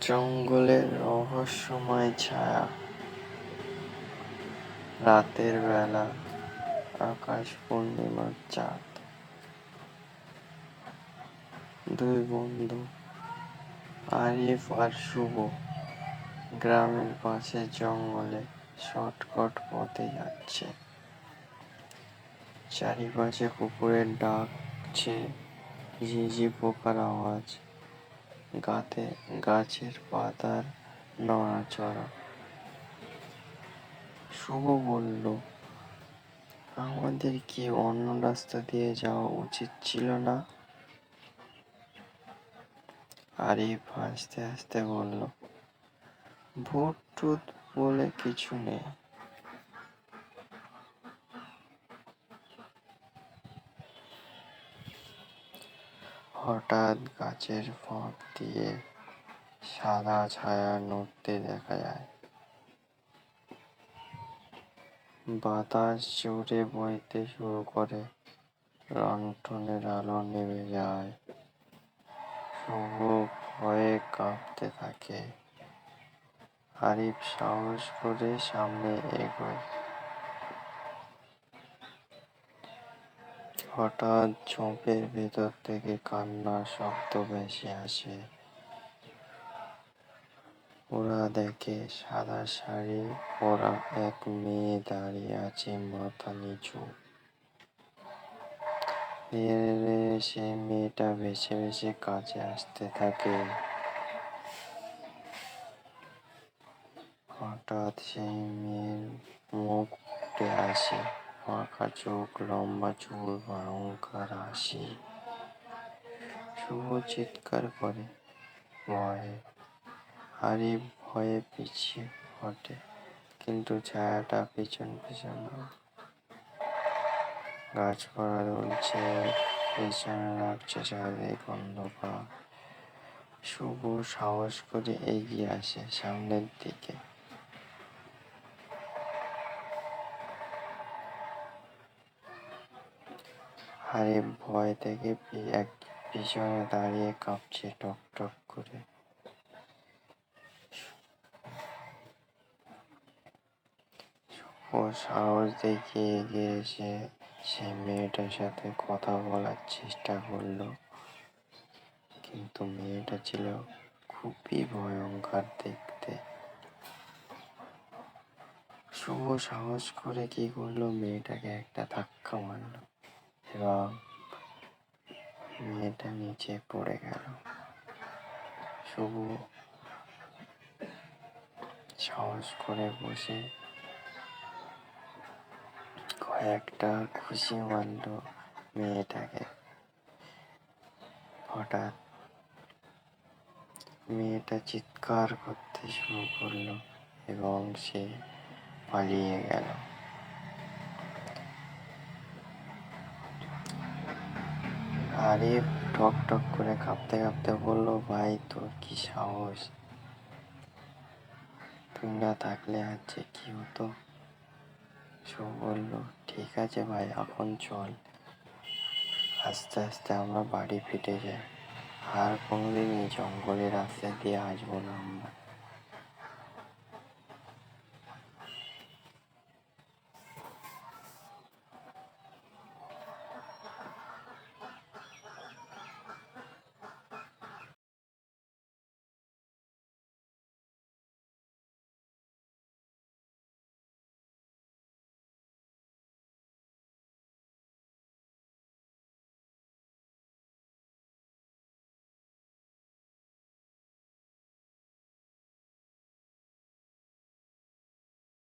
জঙ্গলের রহস্যময় ছায়া। রাতের বেলা আকাশ পূর্ণিমার চাঁদ। দুই বন্ধু, আরিফ আর শুভ, গ্রামের পাশে জঙ্গলে শর্টকট পথে যাচ্ছে। চারিপাশে কুকুরের ডাকছে ঝিঝি পোকার আওয়াজ। গাতে গাছের পাতার নড়াচড়া শুভ বলল, আমাদের কি অন্য রাস্তা দিয়ে যাওয়া উচিত ছিল না? আরিফ হাসতে হাসতে বলল ভূত টুত বলে কিছু নেই। হঠাৎ গাছের ফাঁক দিয়ে সাদা ছায়া নড়তে দেখা যায়। বাতাস জোরে বইতে শুরু করে লণ্ঠনের আলো নেমে যায়। শুভ ভয়ে কাঁপতে থাকে। আরিফ সাহস করে সামনে এগোয়। হঠাৎ ঝোপের ভেতর থেকে কান্নার শব্দ ভেসে আসে। ওরা দেখে সাদা শাড়ি পরা এক মেয়ে দাঁড়িয়ে আছে মাথা নিচু। সে মেয়েটা ভেসে ভেসে কাছে আসতে থাকে। হঠাৎ সেই মেয়ের মুখ উঠে আসে। পাকা চোখ, লম্বা চুল ভয়ঙ্কর হাসি। শুভ চিৎকার করে। ভয়ে, হারি ভয়ে পিছিয়ে হটে কিন্তু ছায়াটা পিছন পিছন গাছপালা দুলছে, পেছনে লাগছে চারিদিক অন্ধকার। শুভ সাহস করে এগিয়ে আসে সামনের দিকে। আরে ভয় থেকে এক পিছনে দাঁড়িয়ে কাঁপছে টক টক করে। ও সাহস দেখিয়ে এগিয়ে এসে সে মেয়েটার সাথে কথা বলার চেষ্টা করল। কিন্তু মেয়েটা ছিল খুবই ভয়ঙ্কর দেখতে। শুভ সাহস করে কি করল, মেয়েটাকে একটা ধাক্কা মারলো। এবং মেয়েটা নিচে পড়ে গেল। শুভ সাহস করে বসে কয়েকটা খুশি মারল মেয়েটাকে। হঠাৎ মেয়েটা চিৎকার করতে শুরু করল এবং সে পালিয়ে গেল। আরিফ টক টক করে কাঁপতে কাঁপতে বলল, ভাই, তোর কি সাহস? তুমি না থাকলে আজকে কি হতো? সব বলল, ঠিক আছে ভাই, এখন চল। আস্তে আস্তে আমরা বাড়ি ফিরে যাই। আর কোনোদিন এই জঙ্গলের রাস্তা দিয়ে আসব না আমরা।